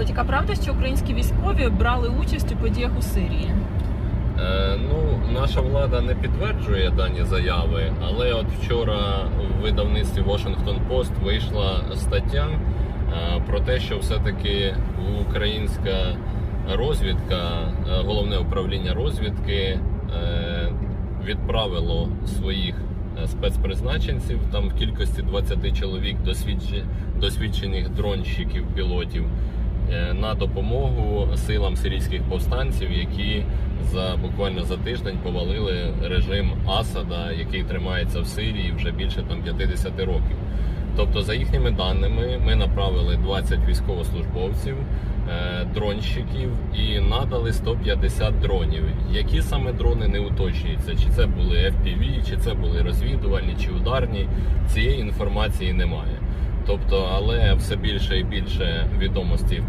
Котік, а правда, що українські військові брали участь у подіях у Сирії? Е, ну, наша влада не підтверджує дані заяви, але от вчора в видавництві Washington Post вийшла стаття е, про те, що все-таки українська розвідка, е, головне управління розвідки е, відправило своїх е, спецпризначенців там в кількості 20 чоловік досвідчених дронщиків, пілотів на допомогу силам сирійських повстанців, які за буквально за тиждень повалили режим Асада, який тримається в Сирії вже більше там 50 років. Тобто, за їхніми даними, ми направили 20 військовослужбовців, е, дронщиків і надали 150 дронів. Які саме дрони не уточнюються? Чи це були FPV, чи це були розвідувальні, чи ударні? Цієї інформації немає. Тобто, але все більше і більше відомостей